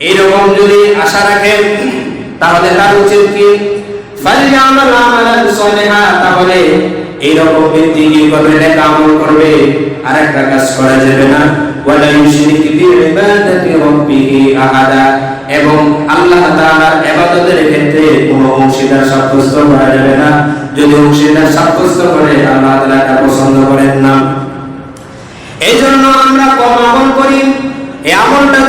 এইরকম যদি আশা রাখেন, তাহলে তার উচিত কি? তাহলে এইরকম ব্যক্তি কি করবে আমল করবে? আর একটা কাজ করা যাবে না। এবং আল্লাহ তাআলার ক্ষেত্রে কোনো অংশীদার সাব্যস্ত করা যাবে না। যদি অংশীদার সাব্যস্ত করে, আল্লাহ তাআলা পছন্দ করেন না। এই জন্য আমরা কম আমল করি। এই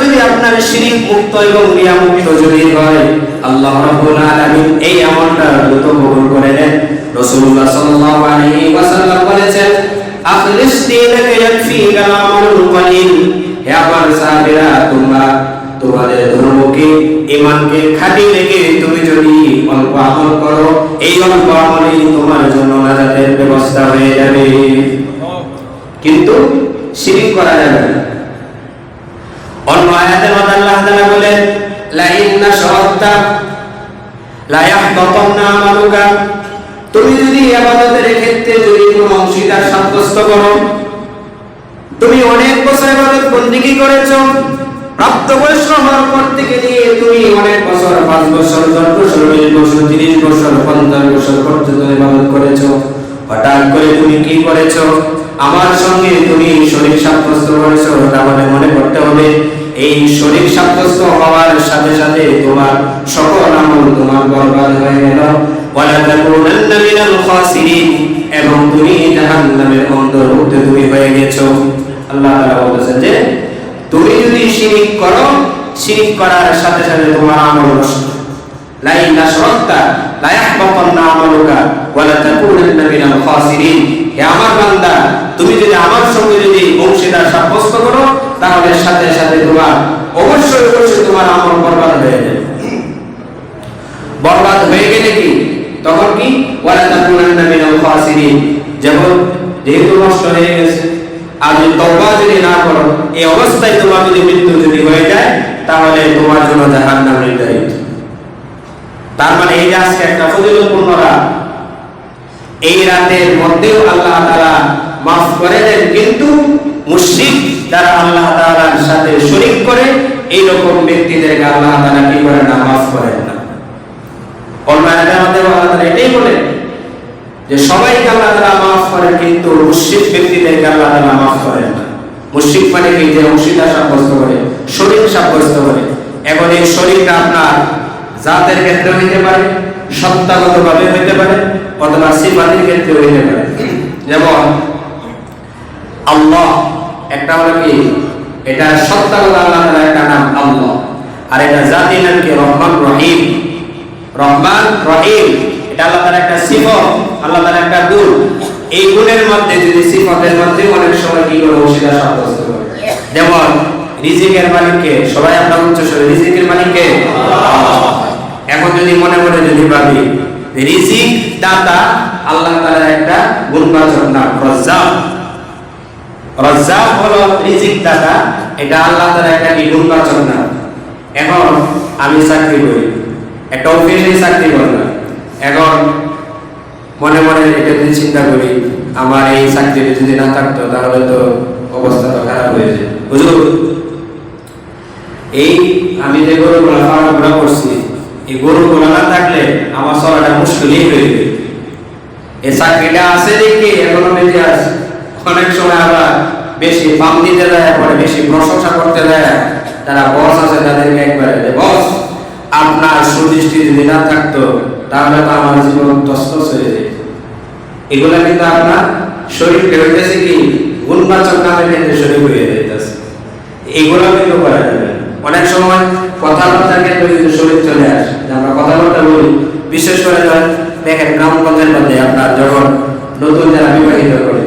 যদি আপনার শিরিক মুক্ত এবং রিয়া মুক্ত হয়, আল্লাহ রাব্বুল আলামিন এই আমলটা দ্রুত কবুল করে নেন। রাসূলুল্লাহ সাল্লাল্লাহু আলাইহি ওয়াসাল্লাম বলেছেন আখলিস দীনাকা ইয়াকফিকা আমালুল কলিল। হে আমার সাহাবীরা, তোমরা তোমাদের ধর্মকে ইমানকে খাঁটি রেখে তুমি যদি অল্প আমল করো, এই অল্প আমলেই তোমার জন্য নাজাতের ব্যবস্থা হয়ে যাবে। কিন্তু শিরিক করা যাবে না। অন্য আয়াতের মধ্যে আল্লাহ তাআলা বলেন লা ইন্না শারাকতা লা ইয়াহবাতান্না আমালুকা। তুমি যদি ইবাদতের ক্ষেত্রে যদি কোনো অংশীদার সাব্যস্ত করো, তুমি অনেক বছর ইবাদত বন্দেগী করেছ প্রাপ্ত বয়স হওয়ার পর থেকে নিয়ে তুমি অনেক বছর, পাঁচ বছর, দশ বছর, বিশ বছর, তিরিশ বছর, পঞ্চাশ বছর পর্যন্ত ইবাদত করেছ। হঠাৎ করে তুমি কি করেছ? আমার সঙ্গে তুমি শরীর সাব্যস্ত করেছ, তাহলে মনে করতে হবে এই শরীর সাব্যস্ত হওয়ার সাথে সাথে তোমার সকল আমল তোমার বরবাদ হয়ে গেল। এবং তুমি জাহান্নামের অন্তর্ভুক্ত তুমি হয়ে গেছো। আল্লাহ তাআলা বলেছেন যে, তুমি যদি শিরিক করো, শিরিক করার সাথে সাথে তোমার আমল নষ্ট। লা ইল্লা শারাকতা লা আমালুকা ওয়ালা তাকুনান্না মিনাল খাসিরিন। হে আমার বান্দা, তুমি যদি আমার সঙ্গে যদি অংশীদার সাব্যস্ত করো তাহলে সাথে সাথে তোমার অবশ্যই অবশ্যই তোমার আমল বরবাদ হয়ে যাবে বরবাদ হয়ে গেলে কি তখন কি ওয়ালা তাকুনান্না মিনাল খাসিরিন যেমন যেহেতু নষ্ট হয়ে গেছে, আর যদি তওবা যদি না করো, এই অবস্থায় তোমার যদি মৃত্যু যদি হয়ে যায়, তাহলে তোমার জন্য জাহান্নাম নির্ধারিত। তার মানে এই যে আজকে একটা ফজিলতপূর্ণ রাত, এই রাতের মধ্যেও আল্লাহ তাআলা মাফ করে দেন, কিন্তু মুশরিক যারা আল্লাহ তাআলার সাথে শরীক করে এই রকম ব্যক্তিদেরকে আল্লাহ তাআলা কি করে না, মাফ করেন না। অন্য আয়াতের এটাই বলেন যে সবাইকে আল্লাহ তাআলা করেন কিন্তু মুশরিক ব্যক্তিদেরকে আল্লাহ তাআলা মাফ করেন না। মুশরিক মানে কি? যে অংশীদার সাব্যস্ত করে শরীর সাব্যস্ত করে। এখন এই শরীরটা আপনার জাতের ক্ষেত্রে হইতে পারে সত্তাগত ভাবে হইতে পারে, অথবা সিফাতের ক্ষেত্রে হইতে পারে। যেমন, আল্লাহ, একটা হলো কি? এটা সত্তাগত আল্লাহ তাআলার একটা নাম, আল্লাহ। আর এটা জাতি নাম কি? রহমান রহিম। রহমান রহিম। এটা আল্লাহ তাআলার একটা এটা আল্লাহ একটা এখন আমি চাকরি করি, একটা অফিসে চাকরি করলাম এখন মনে মনে এটা যদি চিন্তা করি, আমার এই চাকরিটা যদি না থাকতো, তাহলে তো অবস্থা তো খারাপ হয়ে যায় বুঝুন এই আমি যে গরুগুলা ফার্মগুলা করছি, এই গরুগুলা না থাকলে আমার চলাটা মুশকিলই হয়ে যাবে এই চাকরিটা আছে দেখি, এখনও বেঁচে আছে। অনেক সময় আবার বেশি পাম দিতে দেয় পরে বেশি প্রশংসা করতে দেয় তারা বস আছে তাদেরকে একবারে বস, আপনার সুদৃষ্টি যদি না থাকতো তাহলে তো আমার জীবন তস্তস হয়ে যেত এগুলা কিন্তু আপনার শরীরকে হইতেছে কি, গুণবাচক নামের ক্ষেত্রে শরীর হয়ে যাইতেছে। এগুলো কিন্তু করা যাবে অনেক সময় কথাবার্তার ক্ষেত্রে কিন্তু শরীর চলে আসে। আমরা কথাবার্তা বলি, বিশেষ করে ধরেন, দেখেন গ্রামগঞ্জের মধ্যে আপনার যখন নতুন যারা বিবাহিত করে,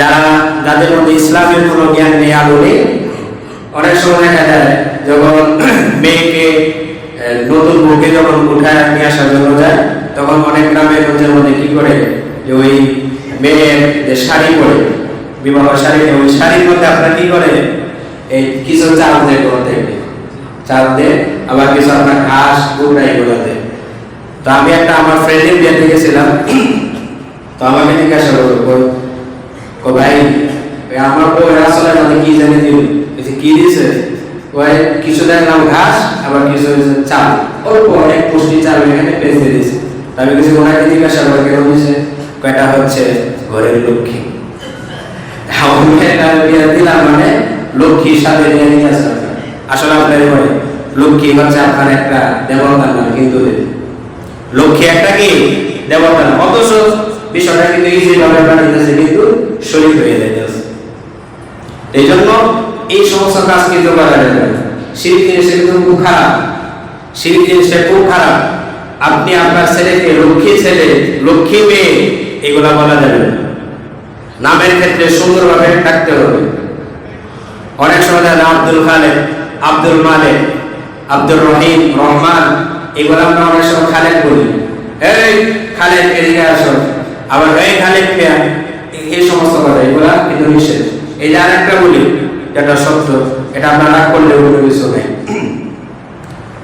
যারা যাদের মধ্যে ইসলামের কোনো জ্ঞান নেই আলো নেই, অনেক সময় দেখা যায়, যখন মেয়েকে নতুন বউকে যখন উঠায় নিয়ে আসার জন্য যায় তখন অনেক গ্রামের গঞ্জের মধ্যে কি করে? যে ওই মেয়ের যে শাড়ি পরে, বিবাহ শাড়ি ওই শাড়ির মধ্যে আপনার কি করে? এই কিছু চাল দেয় কোনো থেকে চাল দেয়, আবার কিছু আপনার ঘাস গুড়া এগুলো দেয়। তো আমি একটা আমার ফ্রেন্ডের বিয়েতে গেছিলাম। তো আমাকে জিজ্ঞাসা করব ভাই আমার বউ আসলে কি জানি দিল কি দিয়েছে? কিছু দেখলাম ঘাস, আবার কিছু হয়েছে চাল। অল্প অনেক পুষ্টি চাল এখানে পেঁচে দিয়েছে। আমি কিছু ওনাকে জিজ্ঞাসা করে, কেন দিয়েছে? কয়টা হচ্ছে? ঘরের লক্ষ্মী। দিলাম মানে লক্ষ্মীর সাথে নিয়ে নিয়ে আসলাম। আসলে আপনার ঘরে লক্ষ্মী হচ্ছে আপনার একটা দেবতার নাম, কিন্তু লক্ষ্মী একটা কি? দেবতার নাম। অথচ বিষয়টা কিন্তু ইজি ভাবে বানিয়েছে কিন্তু শরীর হয়ে যাইতেছে। এই জন্য এই সমস্ত কাজ কিন্তু করা যাবে শিরিক জিনিসটা কিন্তু খুব খারাপ, শিরিক জিনিসটা খুব খারাপ। আপনি আপনার ছেলেকে, লক্ষ্মী ছেলে, লক্ষ্মী মেয়ে, এগুলা বলা যাবে নামের ক্ষেত্রে সুন্দরভাবে থাকতে হবে। অনেক সময় আব্দুল খালেদ আব্দুল মালেক, আব্দুর রহিম, রহমান, এগুলো আমরা অনেক সময় খালেদ বলি। এই খালেদ এদিকে আসো। আবার এই খালেদ এই সমস্ত কথা, এগুলা কিন্তু নিষেধ। এই যে আরেকটা বলি যেটা সত্য, এটা আপনার রাগ করলে কোনো কিছু নেই।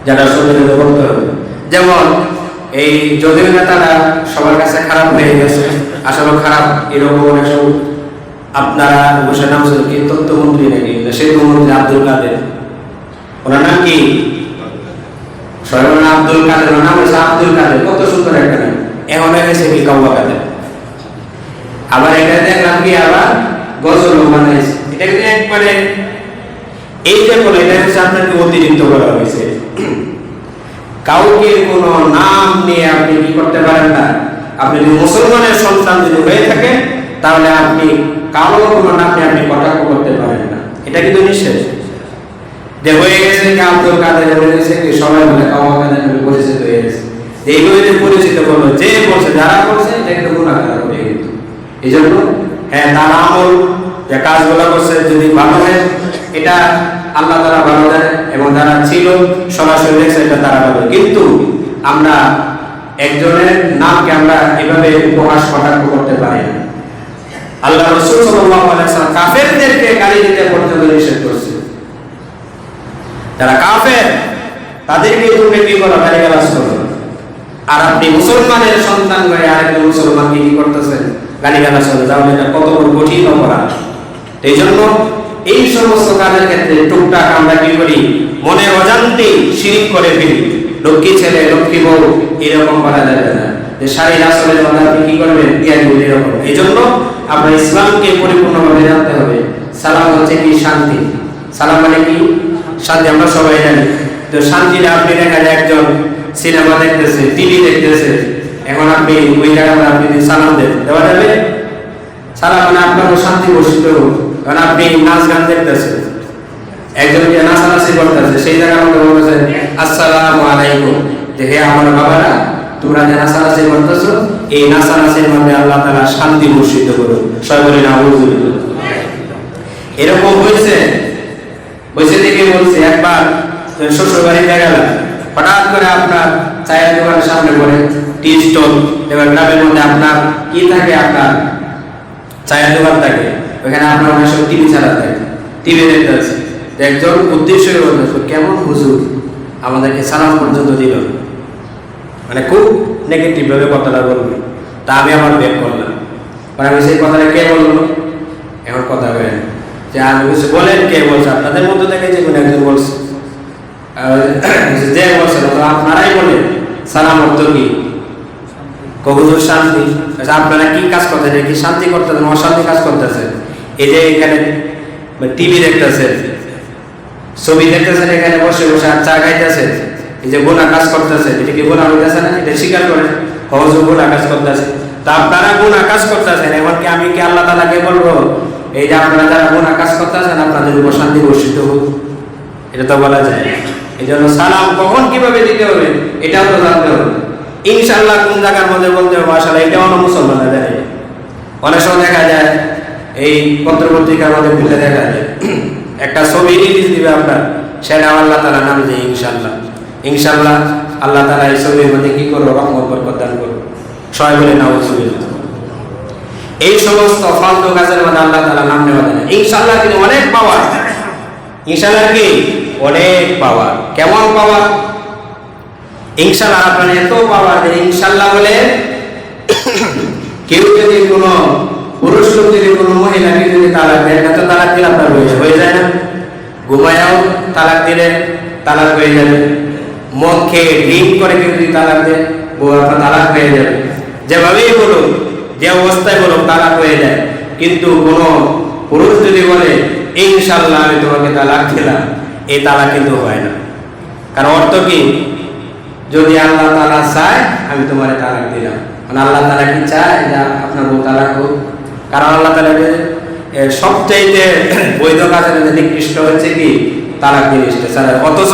যেটা সত্য বলতে হবে যেমন, এই যদিও নেতারা সবার কাছে খারাপ হয়ে গেছে, আসলে খারাপ এরকম অনেক সব আপনারা বসে নাম শুধু কি তথ্যমন্ত্রী নাকি? শিল্পমন্ত্রী আব্দুল কাদের। ওনার নাম কি? সর্বনা আব্দুল কাদের, ওনার নাম হচ্ছে আব্দুল কাদের। কত সুন্দর একটা নাম। এখন হয়েছে কি কাউয়া কাদের আবার এটা দেখলাম কি আবার গজল বানাইছে এটা কিন্তু একবারে এই যে এটা আপনাকে অতিরিক্ত করা হয়েছে। কাউকে কোনো নাম নিয়ে আপনি কি করতে পারেন না। আপনি যদি মুসলমানের সন্তান যদি হয়ে থাকে, তাহলে আপনি কারও কোনো নামে আপনি কটাক্ষ করতে পারেন না। এটা কিন্তু নিষেধ। যে হয়ে গেছে কি আব্দুল কাদের, হয়ে গেছে কি সবাই কাদের পরিচিত হয়ে গেছে। পরিচিত করল যে বলছে, যারা করছে এটা কিন্তু গুণাকার হবে কিন্তু। এই জন্য হ্যাঁ তার আমল যে কাজগুলো করছে যদি ভালো এটা আল্লাহ তারা ভালো দেয় এবং যারা ছিল সরাসরি দেখছে এটা তারা ভালো। কিন্তু আমরা একজনের নামকে আমরা এভাবে উপহাস করতে পারি না। আল্লাহ রসুল আলাইহি কাফেরদেরকে গালি দিতে পর্যন্ত নিষেধ করছে। যারা কাফের তাদেরকে তুমি কি গালি গালাজ করো। আর আপনি মুসলমানের সন্তান হয়ে আরেকজন কি করতেছেন? গালি গালাজ তাহলে এটা কত বড় কঠিন অপরাধ। এই জন্য এই সমস্ত কাজের ক্ষেত্রে টুকটাক আমরা কি করি? অজান্তে করে ফেলি। লক্ষ্মী ছেলে, লক্ষ্মী বউ, এরকম করা যাবে না। যে কি জ্ঞানী এরকম। এই জন্য আপনার ইসলামকে পরিপূর্ণভাবে জানতে হবে। সালাম হচ্ছে কি? শান্তি। সালাম মানে কি? শান্তি, আমরা সবাই জানি। তো আপনি দেখা যায় একজন সিনেমা দেখতেছে, টিভি দেখতেছে। এখন আপনি ওই আপনি সালাম দেন, দেওয়া যাবে? সালাম মানে আপনার শান্তি বসিত হোক। কারণ আপনি নাচ গান দেখতেছেন। একজন যে নাচানাচি করতেছে, সেই জায়গায় আমাকে বলতেছে, আসসালামু আলাইকুম। যে, হে আমার বাবারা, তোমরা যে নাচানাচি করতেছো, এই নাচানাচির মধ্যে আল্লাহ তাআলা শান্তি বর্ষিত করো সবাই না এরকম হয়েছে হয়েছে দেখে বলছে, একবার শ্বশুর বাড়িতে হঠাৎ করে আপনার চায়ের দোকানের সামনে পড়ে, টি স্টল, এবার গ্রামের মধ্যে আপনার কি থাকে, আপনার চায়ের দোকান থাকে? ওখানে আপনার অনেক সময় টিভি ছাড়া থাকে। টিভি দেখতে আছে একজন উদ্দেশ্য কেমন হুজুর আমাদেরকে সালাম পর্যন্ত দিল? মানে খুব নেগেটিভ ভাবে কথাটা বলবে। তা আমি আমার ব্যাক করলাম। পরে আমি সেই কথাটা কে বলল? এখন কথা বলেন যে আমি কিছু বলেন কে বলছে? আপনাদের মধ্যে থেকে যে কোনো একজন বলছে। যে বলছে আপনারাই বলেন সালাম অর্থ কি? কবুজুর শান্তি? আচ্ছা, আপনারা কি কাজ করতেছেন? কি শান্তি করতেছেন? অশান্তি কাজ করতেছেন? এই যে এখানে টিভি দেখতেছেন ছবি দেখতেছেন, এখানে বসে বসে আর চা খাইতেছেন এই যে গোনা কাজ করতেছেন এটা কি গোনা হইতেছে না? এটা স্বীকার করেন, সহজ গোনা কাজ করতেছে। তা আপনারা গোনা কাজ করতেছেন, এমনকি আমি কি আল্লাহ তালাকে বলব, এই যে আপনারা যারা গোনা কাজ করতেছেন, আপনাদের উপর শান্তি বর্ষিত হোক। এটা তো বলা যায়। এই জন্য সালাম কখন কীভাবে দিতে হবে, এটাও তো জানতে হবে। ইনশাল্লাহ কোন জায়গার মধ্যে বলতে হবে আসলে এটাও না মুসলমানরা জানে। অনেক সময় দেখা যায় এই পত্র পত্রিকার মধ্যে খুলে দেখা যায়। একটা ছবি রিলিজ দিবে আপনার সেটা আল্লাহ তালা নাম যে ইনশাল্লাহ ইনশাল্লাহ আল্লাহ তালা এই ছবির মধ্যে কি করব? রহমত, বরকত দান করব। সবাই বলে নাও ছবি এই সমস্ত ফালতু কাজের মধ্যে আল্লাহ তালা নাম নেওয়া যায় ইনশাল্লাহ কিন্তু অনেক পাওয়ার ইনশাল্লাহ কি? অনেক পাওয়ার কেমন পাওয়ার ইনশাল্লাহ আপনার এত পাওয়ার ইনশাল্লাহ বলে, কেউ যদি কোনো পুরুষ যদি কোনো মহিলাকে যদি তালাক দেয় না তো তালাক দিলে আপনার হয়ে হয়ে যায় না? ঘুমায়াও তালাক দিলে তালাক হয়ে যাবে। মদ খেয়ে ড্রিঙ্ক করে কেউ যদি তালাক দেয়, বউ আপনার তালাক হয়ে যাবে। যেভাবেই বলুন যে অবস্থায় বলুন তালাক হয়ে যায়। কিন্তু কোনো পুরুষ যদি বলে ইনশাল্লাহ আমি তোমাকে তালাক দিলাম, এই তালাক কিন্তু হয় না। কারণ অর্থ কি? যদি আল্লাহ তালা চায়, আমি তোমার তালাক দিলাম। মানে আল্লাহ তালা কি চায়? যে আপনার বউ তালাক হোক। কারণ আল্লাহ তালা সবচাইতে বৈধ কাজের নিকৃষ্ট হচ্ছে কি? তালাক জিনিসটা ছাড়া অথচ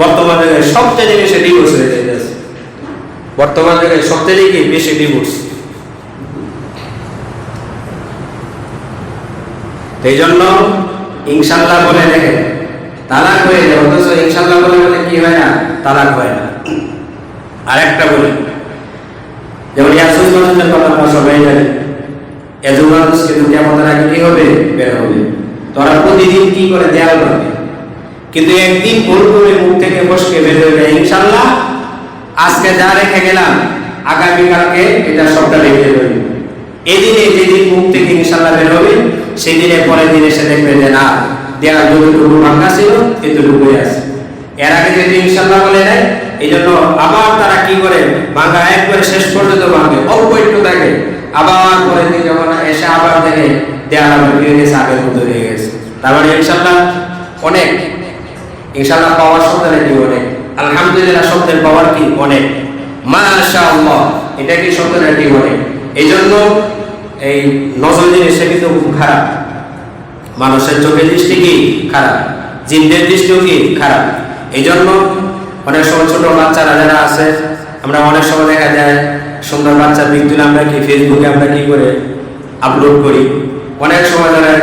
বর্তমান যুগে সবচেয়ে বেশি ডিভোর্স হয়ে যাইতেছে। বর্তমান যুগে সবচেয়ে কি? বেশি ডিভোর্স এই জন্য ইনশাল্লাহ বলে দেখেন, তালাক হয়ে যায়, অথচ ইনশাল্লাহ বলে বলে কি হয় না? তালাক হয় না। আরেকটা বলি, যেমন ইয়াসুস মানুষের কথা আমরা সবাই জানি। এজু মানুষ কিন্তু কেমন আগে কি হবে? বের হবে। তোরা প্রতিদিন কি করে দেয়াল পাবে কিন্তু একদিন ভুল করে মুখ থেকে বসকে বের হয়ে যায় ইনশাল্লাহ আজকে যা রেখে গেলাম, আগামীকালকে এটা সবটা রেখে দেবে। এদিনে যেদিন মুখ থেকে ইনশাল্লাহ বের হবে সেই দিনে পরের দিন এসে দেখবে যে, না, দেয়াল যতটুকু ভাঙা ছিল, এতটুকুই আছে। এর আগে যদি ইনশাল্লাহ বলে দেয় এই জন্য আবার তারা কি করে? ভাঙা একবারে শেষ পর্যন্ত ভাঙে অল্প একটু থাকে। আবার পরের দিন যখন এসে আবার দেখে দেয়াল হয়ে গেছে ইনশাল্লাহ অনেক ইনশাল্লাহ পাওয়ার শব্দ নাকি অনেক? আলহামদুলিল্লাহ পাওয়ার কি অনেক? এটা কি এই জন্য এই নজর জিনিসটা কিন্তু খুব খারাপ। মানুষের চোখের দৃষ্টি কি খারাপ? জিনদের দৃষ্টিও কি খারাপ? এই জন্য অনেক সময় ছোট বাচ্চারা যারা আছে, আমরা অনেক সময় দেখা যায় সুন্দর বাচ্চার দিক তুলে আমরা কি ফেসবুকে আমরা কি করে আপলোড করি? অনেক সময় ধরেন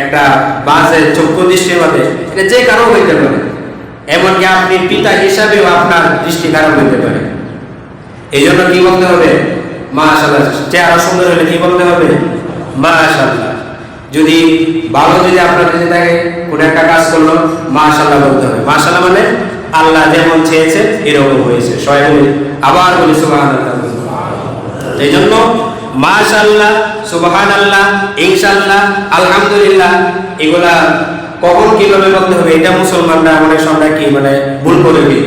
একটা বাসের চক্ষু দৃষ্টির মধ্যে এটা যে কারও হইতে পারে। এমনকি আপনি পিতা হিসাবেও আপনার দৃষ্টি খারাপ হইতে পারে। এই জন্য কি বলতে হবে? মা আশাল্লাহ চেহারা সুন্দর হলে কি বলতে হবে? মা আশাল্লাহ যদি ভালো যদি আপনার যদি থাকে, কোনো একটা কাজ করল মা আশাল্লাহ বলতে হবে। মা আশাল্লাহ মানে আল্লাহ যেমন চেয়েছে, এরকম হয়েছে। সবাই আবার বলি সুবাহান এই জন্য মাশাল্লাহ সুবহান আল্লাহ ইনশাল্লাহ আলহামদুলিল্লাহ, এগুলা কখন কীভাবে বলতে হবে এটা মুসলমানরা অনেক সময় কি মানে ভুল করে দিই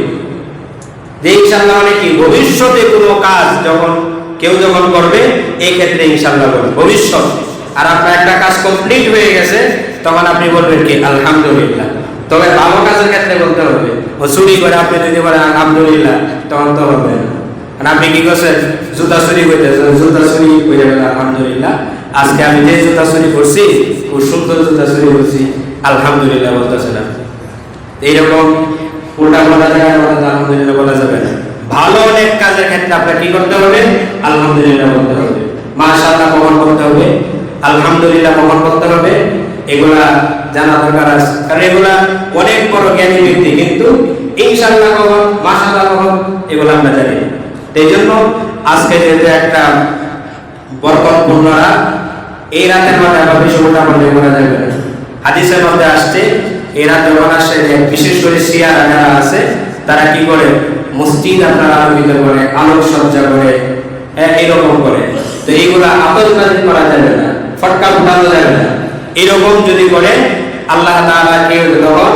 যে ইনশাল্লাহ মানে কি? ভবিষ্যতে কোনো কাজ যখন কেউ যখন করবে, এই ক্ষেত্রে ইনশাল্লাহ বলবে ভবিষ্যৎ। আর আপনার একটা কাজ কমপ্লিট হয়ে গেছে, তখন আপনি বলবেন কি? আলহামদুলিল্লাহ। তবে ভালো কাজের ক্ষেত্রে বলতে হবে চুরি করে আপনি যদি বলেন আলহামদুলিল্লাহ, তখন তো হবে না। আপনি কি করছেন? জুতা চুরি করতেছেন। জুতা চুরি করে গেলেন আলহামদুলিল্লাহ। আজকে আমি যে জুতা চুরি করছি, খুব সুন্দর জুতা চুরি করছি, আলহামদুলিল্লাহ বলতেছেন আপনি এইরকম উল্টা বলা যায় আলহামদুলিল্লাহ বলা যাবে না। ভালো অনেক কাজের ক্ষেত্রে আপনার কি করতে হবে? আলহামদুলিল্লাহ বলতে হবে। মাশাআল্লাহ কখন করতে হবে। আলহামদুলিল্লাহ কখন করতে হবে। এগুলা জানা দরকার আছে। কারণ এগুলা অনেক বড় জ্ঞানী ব্যক্তি, কিন্তু ইনশাআল্লাহ কখন মাশাআল্লাহ কখন এগুলো আমরা জানি না। এই জন্য আজকে যেহেতু একটা বরকতপূর্ণ রাত, এই রাতের বন্ধ করা যাবে হাদিসের মধ্যে আসছে, এই বিশেষ করে শিয়ারা যারা আছে, তারা কি করে? মসজিদ আপনার আলোকিত করে করে এইরকম করে। তো এইগুলা আতঙ্কাজি করা যাবে না, ফটকা যাবে না। এরকম যদি করে, আল্লাহ তাআলা কেউ তখন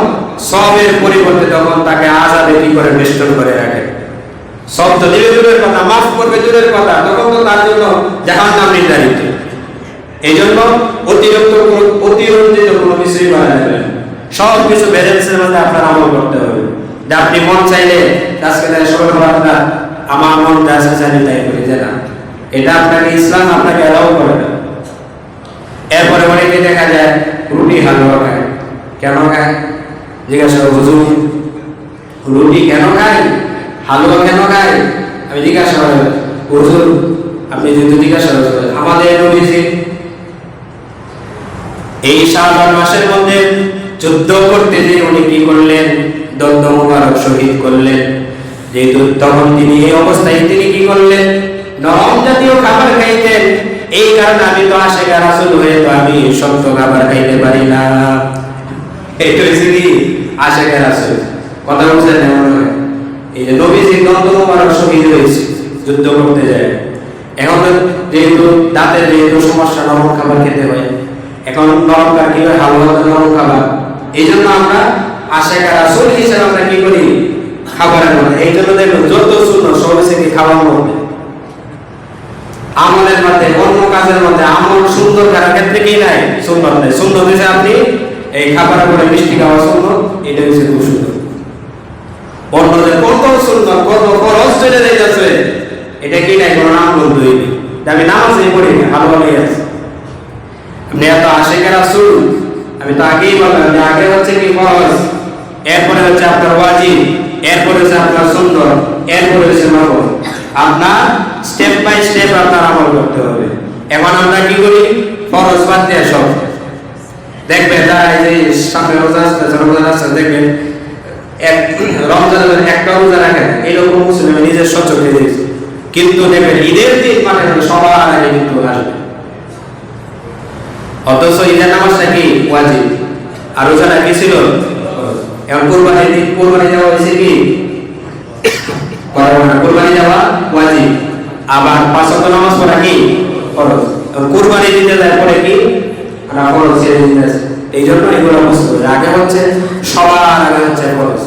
সবের পরিবর্তে তখন তাকে আজাদে কি করে বেষ্টন করে রাখে। সব তো দিবে দূরের কথা, মাফ করবে দূরের কথা, তখন তো তার জন্য জাহান নাম নির্ধারিত। এই জন্য অতিরিক্ত অতিরঞ্জিত কোনো কিছুই করা যাবে সব কিছু ব্যালেন্সের মধ্যে আপনার আমল করতে হবে। যে আপনি মন চাইলে আজকে তাই সবাই আপনার আমার মন যা চাইলে তাই করি যে না? এটা আপনাকে ইসলাম আপনাকে অ্যালাউ করে না। এরপরে অনেকে দেখা যায় রুটি হালুয়া খায়। কেন খায়? জিজ্ঞাসা হুজুর, রুটি কেন খায়? হালুয়া কেন খায় আমি জিজ্ঞাসা করি হুজুর, আপনি যদি জিজ্ঞাসা করেন আমাদের নবীজি এই শাহবান মাসের মধ্যে যুদ্ধ করতে যে উনি কি করলেন? দন্ত মুবারক শহীদ করলেন। যেহেতু তখন তিনি এই অবস্থায় তিনি কি করলেন? নরম জাতীয় খাবার খাইতেন। এই কারণে আমি তো আশেখা রাসুল হয়ে তো আমি শক্ত খাবার খাইতে পারি না। এটা হচ্ছে কি? আশেখা রাসুল। কথা বলছেন এমন এই যে যুদ্ধ করতে যায়। এখন যেহেতু যেহেতু সমস্যা, নরম খাবার খেতে হয়। এখন নরম কি হয় নরম খাবার। এই জন্য আমরা হিসেবে আমরা কি করি? খাবারের মধ্যে এই জন্য দেখবেন যত শূন্য মধ্যে। অন্য কাজের মধ্যে আমল সুন্দর করার ক্ষেত্রে কি নাই? সুন্দর নেই। সুন্দর হয়েছে আপনি এই পরে মিষ্টি খাওয়া সুন্দর, এটা হচ্ছে খুব সুন্দর। অন্যদের চলে যাইতেছে এটা কি নাই, কোনো নাম বলতে হইবে আমি নামাজই পড়ি না ভালো আছে। আপনি এত আশেকের আসুন আমি তো বললাম আগে হচ্ছে কি ফরজ? এরপরে হচ্ছে আপনার ওয়াজিব, এরপরে হচ্ছে আপনার সুন্দর এরপরে হচ্ছে নফল আপনার স্টেপ বাই স্টেপ আপনার আমল করতে হবে। এখন আমরা কি করি? ফরজ বাদ দিয়ে সব। দেখবেন এই যে সামনে রোজা আসতেছে, রোজা আসছে দেখবেন এক রমজানের একটা রোজা রাখেন মুসলিম নিজের দিয়েছে। কিন্তু দেখবেন ঈদের দিন মানে সবার আগে কিন্তু আসবে। অথচ ঈদের ওয়াজিব। আর ছিল এখন কোরবানি দিন কোরবানি দেওয়া হয়েছে কি? কোরবানি দেওয়া ওয়াজিব। আবার পাঁচ নামাজ পড়া কি? কোরবানি দিতে যায় পরে কি? আমরা ফরজ ছেড়ে দিতে। এই জন্য এগুলো বুঝতে আগে হচ্ছে সবার আগে হচ্ছে ফরজ।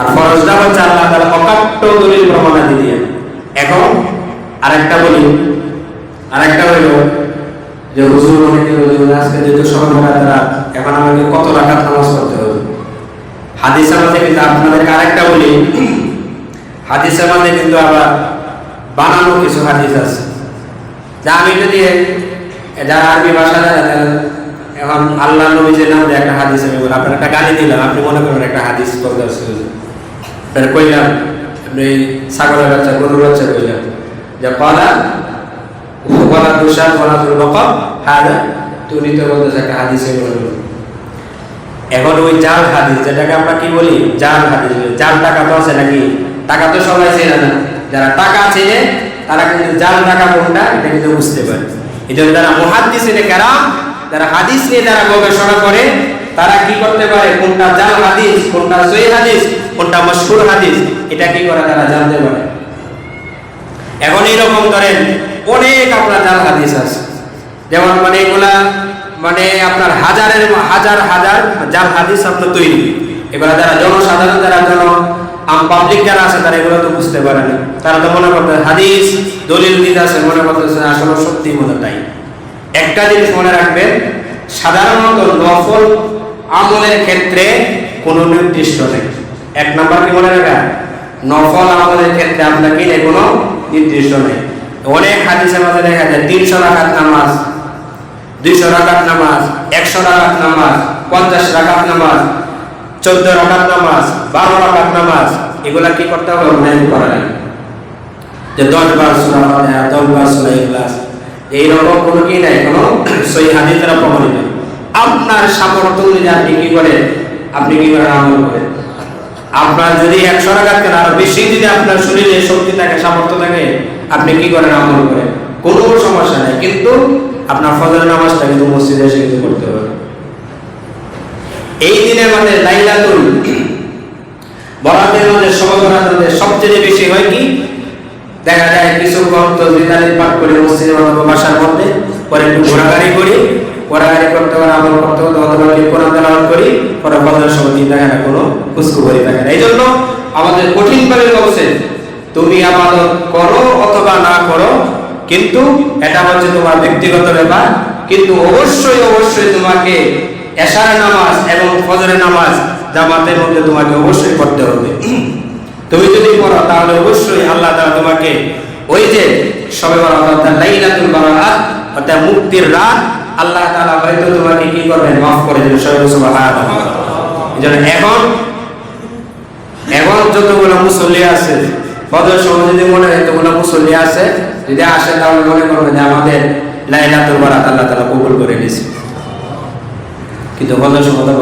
আর ফরজটা হচ্ছে আল্লাহ তাআলা অকাট্য দলিল প্রমাণাদি দিয়ে এখন আরেকটা বলি, আরেকটা হইল যে হুজুর অনেকে আজকে যেহেতু সকাল তারা এখন আমাকে কত রাকাত নামাজ পড়তে হবে? হাদিসের মধ্যে কিন্তু আপনাদেরকে আরেকটা বলি, হাদিসের মধ্যে কিন্তু আবার বানানো কিছু হাদিস আছে। যা আমি যদি যারা আরবি ভাষা এখন আল্লাহ নবী যে নাম একটা হাদিস আমি বলি, আপনার একটা গালি দিলাম, আপনি মনে করেন একটা হাদিস করতে তার কইলাম, আপনি ছাগলের বাচ্চা, গরুর বাচ্চা কইলাম, যে পালা ওয়ালা তুষার ওয়ালা তুলবাকা হাদা, তুমি তো বলতেছে একটা হাদিসে এখন ওই জাল হাদিস, যেটাকে আমরা কি বলি? জাল হাদিস। জাল টাকা তো আছে নাকি? টাকা তো সবাই চেনে না। যারা টাকা চেনে, তারা কিন্তু জাল টাকা কোনটা? এটা কিন্তু বুঝতে পারে। জন্য যারা মহাদিস কেরাম যারা হাদিস নিয়ে যারা গবেষণা করে, তারা কি করতে পারে? কোনটা জাল হাদিস, কোনটা সই হাদিস, কোনটা মশহুর হাদিস, এটা কি করে তারা জানতে পারে? এখন এইরকম ধরেন, অনেক আপনার জাল হাদিস আছে। যেমন মানে এগুলা মানে আপনার হাজারের হাজার হাজার জাল হাদিস আপনার তৈরি। এগুলা যারা জনসাধারণ, যারা জন পাবলিক যারা আছে, তারা এগুলো তো বুঝতে পারে না। তারা তো মনে করতে হাদিস দলিল দিতে আছে, মনে করতেছে আসলে সত্যি মনে তাই একটা জিনিস মনে রাখবেন, সাধারণত নফল আমলের ক্ষেত্রে কোনো নির্দিষ্ট নেই। এক নাম্বার কি মনে রাখা নফল আমলের ক্ষেত্রে আপনার কি নেই কোনো নির্দিষ্ট নেই। অনেক হাদিসের মধ্যে দেখা যায়, তিনশো রাখাত নামাজ, দুইশো রাকাত নামাজ, একশো রাকাত নামাজ, পঞ্চাশ রাকাত নামাজ, চোদ্দ রাকাত নামাজ, বারো রাকাত নামাজ, এগুলা কি করতে হবে? অন্যায় করা যে দশ বার ফাতিহা দশ বার সুরা ইখলাস এইরকম কোনো কি নাই, কোনো সই প্রমাণিত। আপনার সামর্থ্য অনুযায়ী আপনি কি করেন আপনি কি করেন আমল করেন? আপনার যদি একশো কেন? আরও বেশি যদি আপনার শরীরে শক্তি থাকে, সামর্থ্য থাকে, আপনি কি করেন আমল করেন? কোনো সমস্যা নেই, কিন্তু আপনার ফজর নামাজটা কিন্তু মসজিদে এসে কিন্তু করতে হবে। এই দিনের মধ্যে লাইলাতুল বরাতের মধ্যে মধ্যে সবচেয়ে বেশি হয় কি? দেখা যায় কিছু ভক্ত জিদালিল পাঠ করে মসজিদের মধ্যে বাসার মধ্যে পরে একটু ঘোরাঘুরি করি। ঘোরাঘুরি করতে পারে আমল করতে করতে অথবা কোরআন তেলাওয়াত করি। পরে ফজরের সময় দেখা না, কোনো খুশখবরি থাকে না। এই জন্য আমাদের কঠিন ভাবে বলছে তুমি আবাদত করো অথবা না করো, কিন্তু এটা হচ্ছে তোমার ব্যক্তিগত ব্যাপার। কিন্তু অবশ্যই অবশ্যই তোমাকে এশার নামাজ এবং ফজরের নামাজ জামাতের মধ্যে তোমাকে অবশ্যই করতে হবে। তুমি যদি পড়ো, তাহলে অবশ্যই আল্লাহ তাআলা তোমাকে ওই যে সবে অর্থাৎ মুক্তির রাত, আল্লাহ হয়তো তোমাকে কি করবেন? মাফ করে এজন্য এখন এখন যতগুলো মুসল্লি আছে সময় যদি মনে হয় মুসল্লি আছে, যদি আসে, তাহলে মনে করবে যে আমাদের লাইলাতুল বারাত আল্লাহ তাআলা কবুল করে নিয়েছে। কিন্তু ফজর সময় তো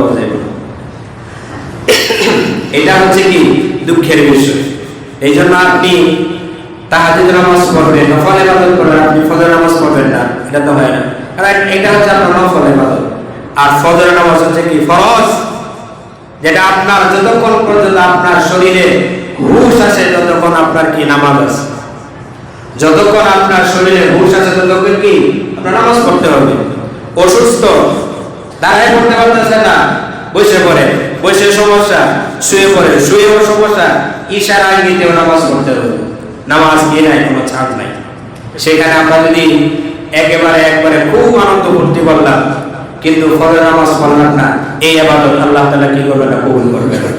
এটা হচ্ছে কি? দুঃখের বিষয়। এই জন্য আপনি তাহাজুদ নামাজ পড়বেন, নফল ইবাদত করবেন আপনি ফজর নামাজ পড়বেন না। এটা তো হয় না। কারণ এটা হচ্ছে আপনার নফল ইবাদত। আর ফজর নামাজ হচ্ছে কি? ফরজ। যেটা আপনার যতক্ষণ পর্যন্ত আপনার শরীরে হুশ আছে ততক্ষণ আপনার কি? নামাজ আছে। যতক্ষণ আপনার শরীরে হুশ আছে ততক্ষণ কি? আপনার নামাজ পড়তে হবে। অসুস্থ, দাঁড়ায় পড়তে পারতেছে না। বসে পড়ে বসে সমস্যা। শুয়ে পড়ে শুয়েও সমস্যা ইশারা আঙ্গিতেও নামাজ পড়তে হবে নামাজ কি নাই কোনো ছাড় নাই সেখানে আমরা যদি একেবারে একবারে খুব আনন্দ করতে পারলাম কিন্তু ফজর নামাজ পড়লাম না এই আবাদত আল্লাহ তালা কি করবে না কবুল করবে না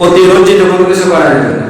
অতি রঞ্জিত কোনো কিছু করা যাবে না